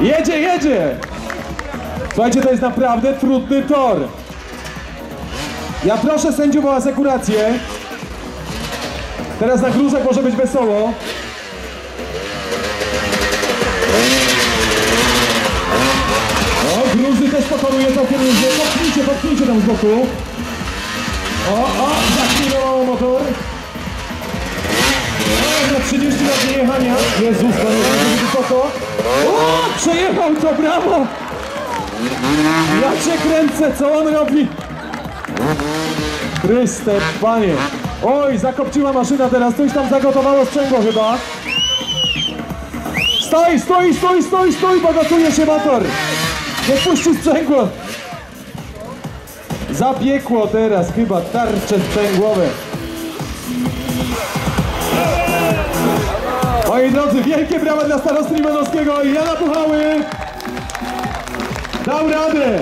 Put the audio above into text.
Jedzie, jedzie! Słuchajcie, to jest naprawdę trudny tor. Ja proszę sędziów o asekurację. Teraz na gruzach może być wesoło. O, gruzy też pokonuje całkiem nieźle. Popchnijcie, popchnijcie tam z boku. O, o, zaklirował motor. O, na 30 lat niejechania. Jezus, to jest wysoko. O, przejechał to, brawo! Ja cię kręcę, co on robi? Chryste, panie. Oj, zakopciła maszyna teraz, coś tam zagotowało sprzęgło chyba. Stoi, stoi, stoi, stoi, bo gotuje się motor. Nie puści sprzęgło. Zapiekło teraz chyba tarcze sprzęgłowe. Drodzy, wielkie brawa dla starosty Limanowskiego i Jana Puchały. Dał radę.